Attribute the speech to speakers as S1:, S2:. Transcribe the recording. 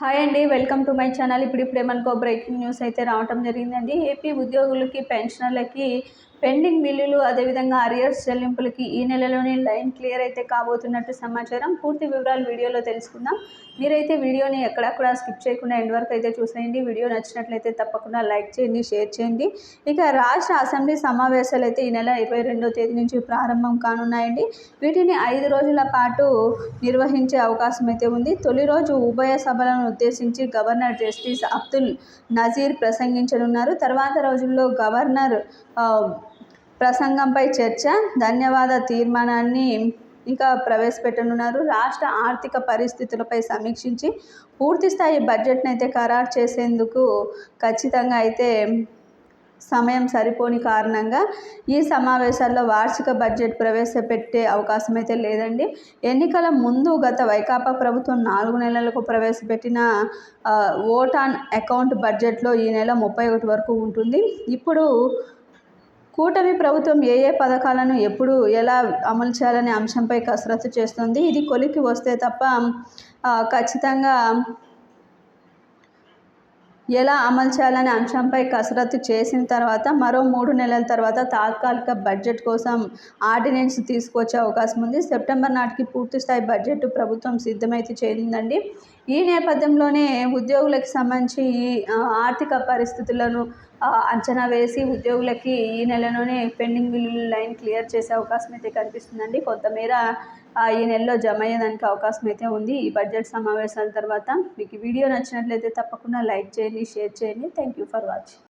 S1: Hi అండి welcome to my channel. ఇప్పుడు ఇప్పుడే మనకు బ్రేకింగ్ న్యూస్ అయితే రావటం జరిగిందండి. ఏపీ ఉద్యోగులకి పెన్షనర్లకి పెండింగ్ బిల్లులు అదేవిధంగా అరియర్స్ చెల్లింపులకి ఈ నెలలోనే లైన్ క్లియర్ అయితే కాబోతున్నట్టు సమాచారం. పూర్తి వివరాలు వీడియోలో తెలుసుకుందాం. మీరైతే వీడియోని ఎక్కడక్కడ స్కిప్ చేయకుండా ఎండ్ వరకు అయితే చూసేయండి. వీడియో నచ్చినట్లయితే తప్పకుండా లైక్ చేయండి షేర్ చేయండి. ఇక రాష్ట్ర అసెంబ్లీ సమావేశాలు అయితే ఈ నెల ఇరవై రెండో తేదీ నుంచి ప్రారంభం కానున్నాయండి. వీటిని ఐదు రోజుల పాటు నిర్వహించే అవకాశం అయితే ఉంది. తొలి రోజు ఉభయ సభలను ఉద్దేశించి గవర్నర్ జస్టిస్ అబ్దుల్ నజీర్ ప్రసంగించనున్నారు. తర్వాత రోజుల్లో గవర్నర్ ప్రసంగంపై చర్చ ధన్యవాద తీర్మానాన్ని ఇంకా ప్రవేశపెట్టనున్నారు. రాష్ట్ర ఆర్థిక పరిస్థితులపై సమీక్షించి పూర్తిస్థాయి బడ్జెట్ను అయితే ఖరారు చేసేందుకు ఖచ్చితంగా అయితే సమయం సరిపోని కారణంగా ఈ సమావేశాల్లో వార్షిక బడ్జెట్ ప్రవేశపెట్టే అవకాశం అయితే లేదండి. ఎన్నికల ముందు గత వైకాపా ప్రభుత్వం నాలుగు నెలలకు ప్రవేశపెట్టిన ఓట్ ఆన్ అకౌంట్ బడ్జెట్లో ఈ నెల ముప్పై ఒకటి వరకు ఉంటుంది. ఇప్పుడు కూటమి ప్రభుత్వం ఏ ఏ పథకాలను ఎప్పుడు ఎలా అమలు చేయాలనే అంశంపై కసరత్తు చేస్తుంది. ఇది కొలికి వస్తే తప్ప ఖచ్చితంగా ఎలా అమలు చేయాలనే అంశంపై కసరత్తు చేసిన తర్వాత మరో మూడు నెలల తర్వాత తాత్కాలిక బడ్జెట్ కోసం ఆర్డినెన్స్ తీసుకొచ్చే అవకాశం ఉంది. సెప్టెంబర్ నాటికి పూర్తిస్థాయి బడ్జెట్ ప్రభుత్వం సిద్ధమైతే చేరిందండి. ఈ నేపథ్యంలోనే ఉద్యోగులకు సంబంధించి ఆర్థిక పరిస్థితులను అంచనా వేసి ఉద్యోగులకి ఈ నెలలోనే పెండింగ్ బిల్లుల లైన్ క్లియర్ చేసే అవకాశం అయితే కనిపిస్తుందండి. కొంతమేర ఈ నెలలో జమ అయ్యేదానికి అవకాశం అయితే ఉంది. ఈ బడ్జెట్ సమావేశాల తర్వాత మీకు వీడియో నచ్చినట్లయితే తప్పకుండా లైక్ చేయండి షేర్ చేయండి. Thank you for watching.